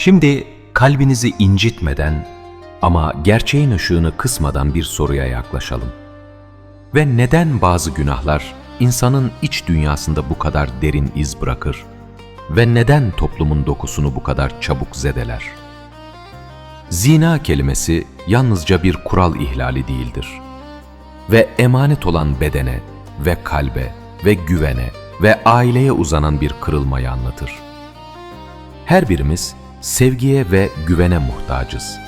Şimdi kalbinizi incitmeden ama gerçeğin ışığını kısmadan bir soruya yaklaşalım. Ve neden bazı günahlar insanın iç dünyasında bu kadar derin iz bırakır? Ve neden toplumun dokusunu bu kadar çabuk zedeler? Zina kelimesi yalnızca bir kural ihlali değildir. Ve emanet olan bedene ve kalbe ve güvene ve aileye uzanan bir kırılmayı anlatır. Her birimiz sevgiye ve güvene muhtacız.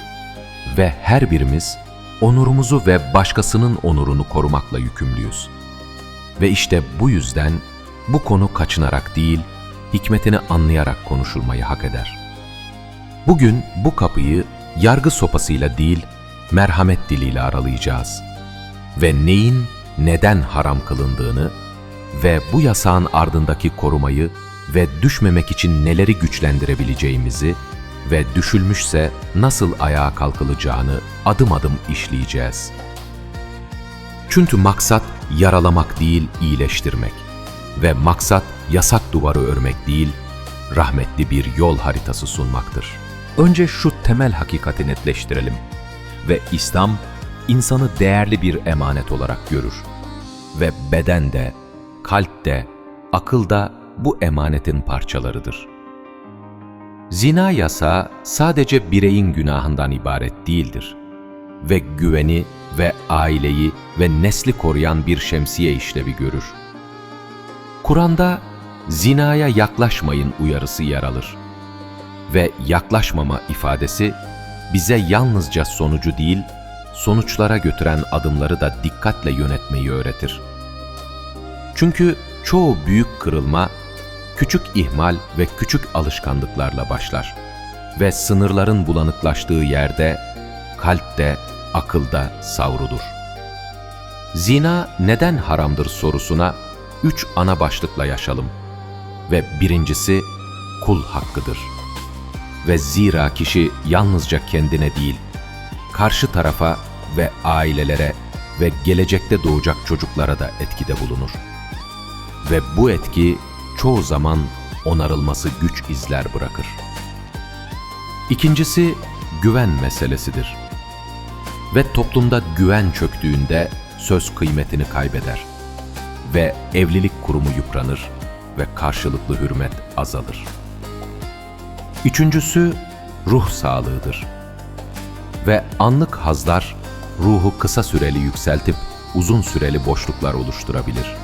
Ve her birimiz onurumuzu ve başkasının onurunu korumakla yükümlüyüz. Ve işte bu yüzden bu konu kaçınarak değil, hikmetini anlayarak konuşulmayı hak eder. Bugün bu kapıyı yargı sopasıyla değil, merhamet diliyle aralayacağız. Ve neyin neden haram kılındığını ve bu yasağın ardındaki korumayı ve düşmemek için neleri güçlendirebileceğimizi ve düşülmüşse nasıl ayağa kalkılacağını adım adım işleyeceğiz. Çünkü maksat yaralamak değil, iyileştirmek ve maksat yasak duvarı örmek değil, rahmetli bir yol haritası sunmaktır. Önce şu temel hakikati netleştirelim ve İslam insanı değerli bir emanet olarak görür ve beden de, kalp de, akıl da bu emanetin parçalarıdır. Zina yasağı sadece bireyin günahından ibaret değildir ve güveni ve aileyi ve nesli koruyan bir şemsiye işlevi görür. Kur'an'da zinaya yaklaşmayın uyarısı yer alır ve yaklaşmama ifadesi bize yalnızca sonucu değil, sonuçlara götüren adımları da dikkatle yönetmeyi öğretir. Çünkü çoğu büyük kırılma küçük ihmal ve küçük alışkanlıklarla başlar ve sınırların bulanıklaştığı yerde kalpte, akılda savrulur. Zina neden haramdır sorusuna üç ana başlıkla yaşalım ve birincisi kul hakkıdır. Ve zira kişi yalnızca kendine değil, karşı tarafa ve ailelere ve gelecekte doğacak çocuklara da etkide bulunur. Ve bu etki çoğu zaman onarılması güç izler bırakır. İkincisi güven meselesidir. Ve toplumda güven çöktüğünde söz kıymetini kaybeder ve evlilik kurumu yıpranır ve karşılıklı hürmet azalır. Üçüncüsü ruh sağlığıdır. Ve anlık hazlar ruhu kısa süreli yükseltip uzun süreli boşluklar oluşturabilir.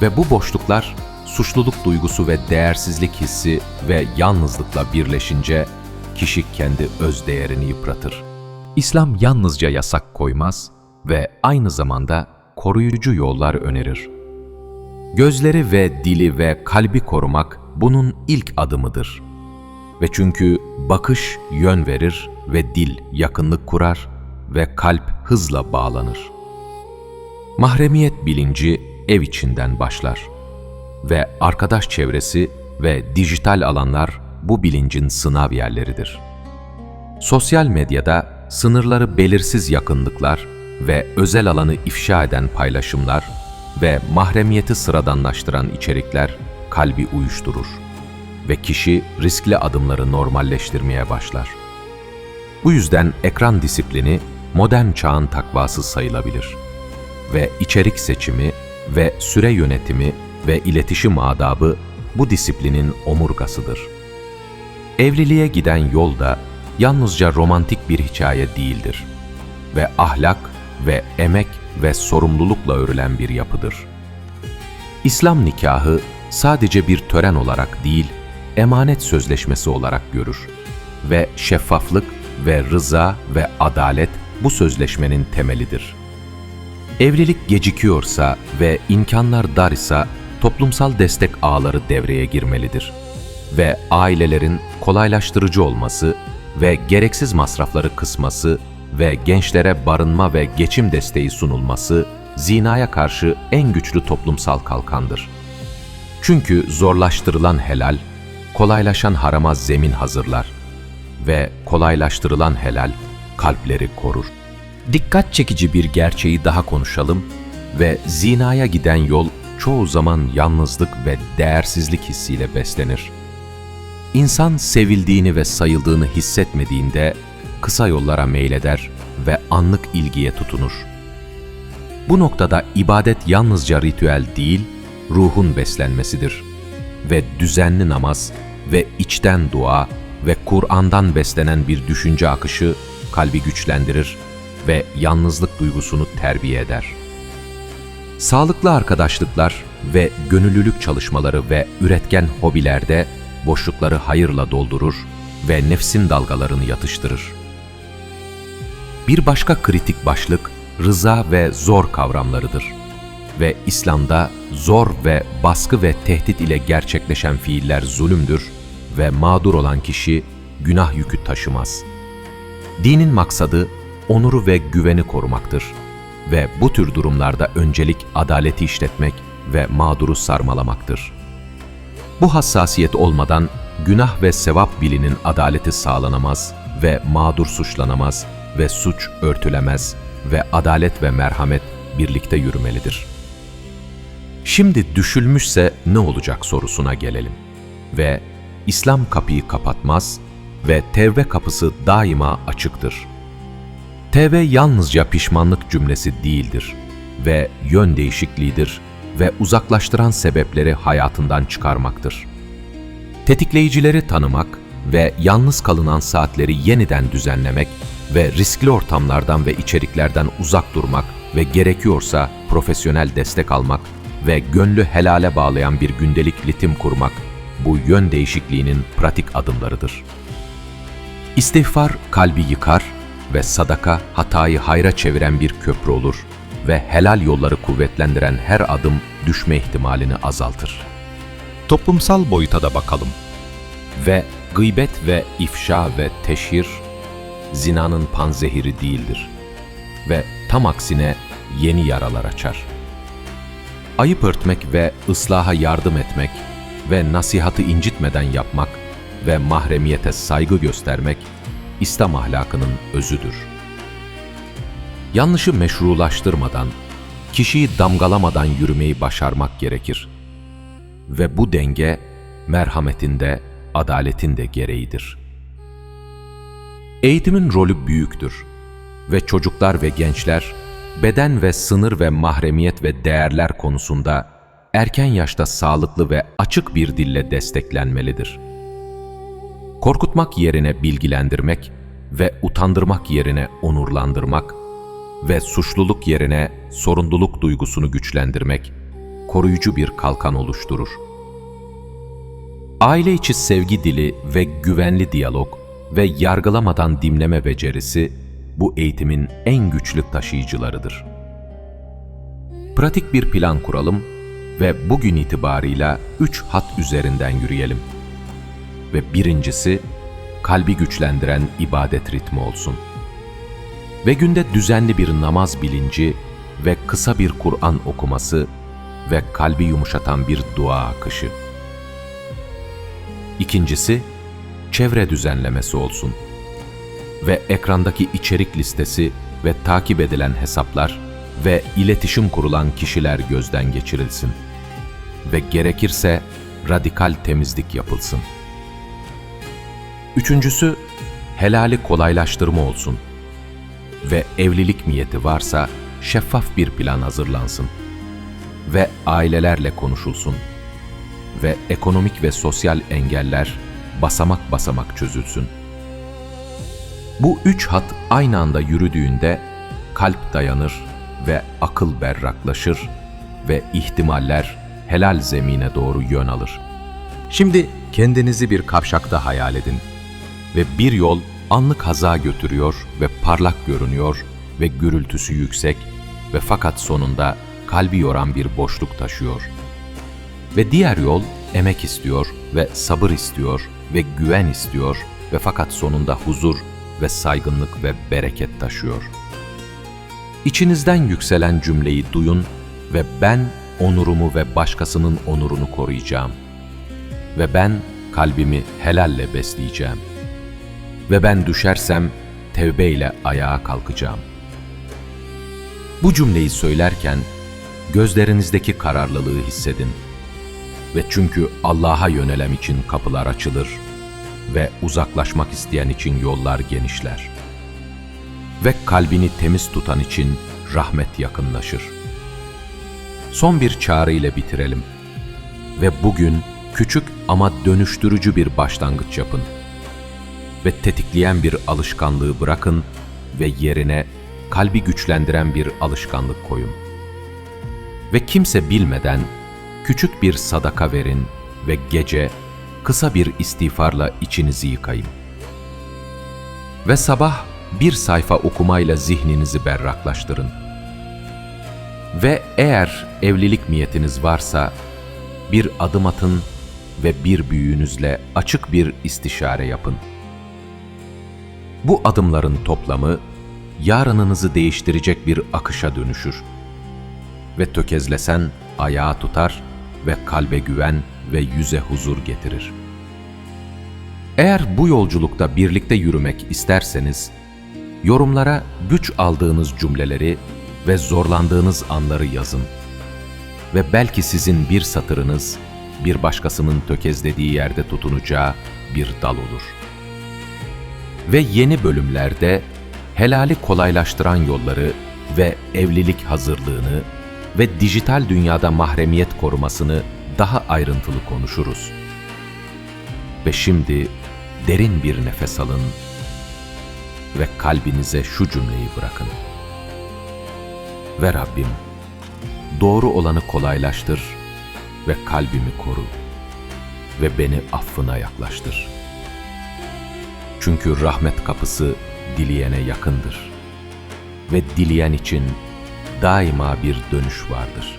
Ve bu boşluklar suçluluk duygusu ve değersizlik hissi ve yalnızlıkla birleşince kişi kendi öz değerini yıpratır. İslam yalnızca yasak koymaz ve aynı zamanda koruyucu yollar önerir. Gözleri ve dili ve kalbi korumak bunun ilk adımıdır. Ve çünkü bakış yön verir ve dil yakınlık kurar ve kalp hızla bağlanır. Mahremiyet bilinci ev içinden başlar ve arkadaş çevresi ve dijital alanlar bu bilincin sınav yerleridir. Sosyal medyada sınırları belirsiz yakınlıklar ve özel alanı ifşa eden paylaşımlar ve mahremiyeti sıradanlaştıran içerikler kalbi uyuşturur ve kişi riskli adımları normalleştirmeye başlar. Bu yüzden ekran disiplini modern çağın takvası sayılabilir ve içerik seçimi ve süre yönetimi ve iletişim adabı bu disiplinin omurgasıdır. Evliliğe giden yol da yalnızca romantik bir hikaye değildir ve ahlak ve emek ve sorumlulukla örülen bir yapıdır. İslam nikahı sadece bir tören olarak değil, emanet sözleşmesi olarak görür ve şeffaflık ve rıza ve adalet bu sözleşmenin temelidir. Evlilik gecikiyorsa ve imkanlar dar ise toplumsal destek ağları devreye girmelidir ve ailelerin kolaylaştırıcı olması ve gereksiz masrafları kısması ve gençlere barınma ve geçim desteği sunulması zinaya karşı en güçlü toplumsal kalkandır. Çünkü zorlaştırılan helal, kolaylaşan harama zemin hazırlar ve kolaylaştırılan helal kalpleri korur. Dikkat çekici bir gerçeği daha konuşalım ve zinaya giden yol çoğu zaman yalnızlık ve değersizlik hissiyle beslenir. İnsan sevildiğini ve sayıldığını hissetmediğinde kısa yollara meyleder ve anlık ilgiye tutunur. Bu noktada ibadet yalnızca ritüel değil, ruhun beslenmesidir. Ve düzenli namaz ve içten dua ve Kur'an'dan beslenen bir düşünce akışı kalbi güçlendirir ve yalnızlık duygusunu terbiye eder. Sağlıklı arkadaşlıklar ve gönüllülük çalışmaları ve üretken hobilerde boşlukları hayırla doldurur ve nefsin dalgalarını yatıştırır. Bir başka kritik başlık rıza ve zor kavramlarıdır. Ve İslam'da zor ve baskı ve tehdit ile gerçekleşen fiiller zulümdür ve mağdur olan kişi günah yükü taşımaz. Dinin maksadı onuru ve güveni korumaktır ve bu tür durumlarda öncelik adaleti işletmek ve mağduru sarmalamaktır. Bu hassasiyet olmadan günah ve sevap bilinin adaleti sağlanamaz ve mağdur suçlanamaz ve suç örtülemez ve adalet ve merhamet birlikte yürümelidir. Şimdi düşülmüşse ne olacak sorusuna gelelim. Ve İslam kapıyı kapatmaz ve tevbe kapısı daima açıktır. Tevbe yalnızca pişmanlık cümlesi değildir ve yön değişikliğidir ve uzaklaştıran sebepleri hayatından çıkarmaktır. Tetikleyicileri tanımak ve yalnız kalınan saatleri yeniden düzenlemek ve riskli ortamlardan ve içeriklerden uzak durmak ve gerekiyorsa profesyonel destek almak ve gönlü helale bağlayan bir gündelik ritim kurmak bu yön değişikliğinin pratik adımlarıdır. İstiğfar kalbi yıkar ve sadaka hatayı hayra çeviren bir köprü olur ve helal yolları kuvvetlendiren her adım düşme ihtimalini azaltır. Toplumsal boyuta da bakalım. Ve gıybet ve ifşa ve teşhir zinanın panzehiri değildir ve tam aksine yeni yaralar açar. Ayıp örtmek ve ıslaha yardım etmek ve nasihatı incitmeden yapmak ve mahremiyete saygı göstermek İslam ahlakının özüdür. Yanlışı meşrulaştırmadan, kişiyi damgalamadan yürümeyi başarmak gerekir. Ve bu denge merhametinde, adaletin de gereğidir. Eğitimin rolü büyüktür ve çocuklar ve gençler beden ve sınır ve mahremiyet ve değerler konusunda erken yaşta sağlıklı ve açık bir dille desteklenmelidir. Korkutmak yerine bilgilendirmek ve utandırmak yerine onurlandırmak ve suçluluk yerine sorumluluk duygusunu güçlendirmek koruyucu bir kalkan oluşturur. Aile içi sevgi dili ve güvenli diyalog ve yargılamadan dinleme becerisi bu eğitimin en güçlü taşıyıcılarıdır. Pratik bir plan kuralım ve bugün itibarıyla üç hat üzerinden yürüyelim. Ve birincisi, kalbi güçlendiren ibadet ritmi olsun. Ve günde düzenli bir namaz bilinci ve kısa bir Kur'an okuması ve kalbi yumuşatan bir dua akışı. İkincisi, çevre düzenlemesi olsun. Ve ekrandaki içerik listesi ve takip edilen hesaplar ve iletişim kurulan kişiler gözden geçirilsin. Ve gerekirse radikal temizlik yapılsın. Üçüncüsü, helali kolaylaştırma olsun. Ve evlilik niyeti varsa şeffaf bir plan hazırlansın. Ve ailelerle konuşulsun. Ve ekonomik ve sosyal engeller basamak basamak çözülsün. Bu üç hat aynı anda yürüdüğünde kalp dayanır ve akıl berraklaşır ve ihtimaller helal zemine doğru yön alır. Şimdi kendinizi bir kavşakta hayal edin ve bir yol anlık haza götürüyor ve parlak görünüyor ve gürültüsü yüksek ve fakat sonunda kalbi yoran bir boşluk taşıyor. Ve diğer yol emek istiyor ve sabır istiyor ve güven istiyor ve fakat sonunda huzur ve saygınlık ve bereket taşıyor. İçinizden yükselen cümleyi duyun ve ben onurumu ve başkasının onurunu koruyacağım. Ve ben kalbimi helalle besleyeceğim. Ve ben düşersem tevbeyle ayağa kalkacağım. Bu cümleyi söylerken gözlerinizdeki kararlılığı hissedin. Ve çünkü Allah'a yönelem için kapılar açılır ve uzaklaşmak isteyen için yollar genişler. Ve kalbini temiz tutan için rahmet yakınlaşır. Son bir çağrı ile bitirelim. Ve bugün küçük ama dönüştürücü bir başlangıç yapın. Ve tetikleyen bir alışkanlığı bırakın ve yerine kalbi güçlendiren bir alışkanlık koyun. Ve kimse bilmeden küçük bir sadaka verin ve gece kısa bir istiğfarla içinizi yıkayın. Ve sabah bir sayfa okumayla zihninizi berraklaştırın. Ve eğer evlilik niyetiniz varsa bir adım atın ve bir büyüğünüzle açık bir istişare yapın. Bu adımların toplamı yarınınızı değiştirecek bir akışa dönüşür. Ve tökezlesen ayağa tutar ve kalbe güven ve yüze huzur getirir. Eğer bu yolculukta birlikte yürümek isterseniz, yorumlara güç aldığınız cümleleri ve zorlandığınız anları yazın. Ve belki sizin bir satırınız, bir başkasının tökezlediği yerde tutunacağı bir dal olur. Ve yeni bölümlerde helali kolaylaştıran yolları ve evlilik hazırlığını ve dijital dünyada mahremiyet korumasını daha ayrıntılı konuşuruz. Ve şimdi derin bir nefes alın ve kalbinize şu cümleyi bırakın. Ve Rabbim, doğru olanı kolaylaştır ve kalbimi koru ve beni affına yaklaştır. Çünkü rahmet kapısı dileyene yakındır ve dileyen için daima bir dönüş vardır.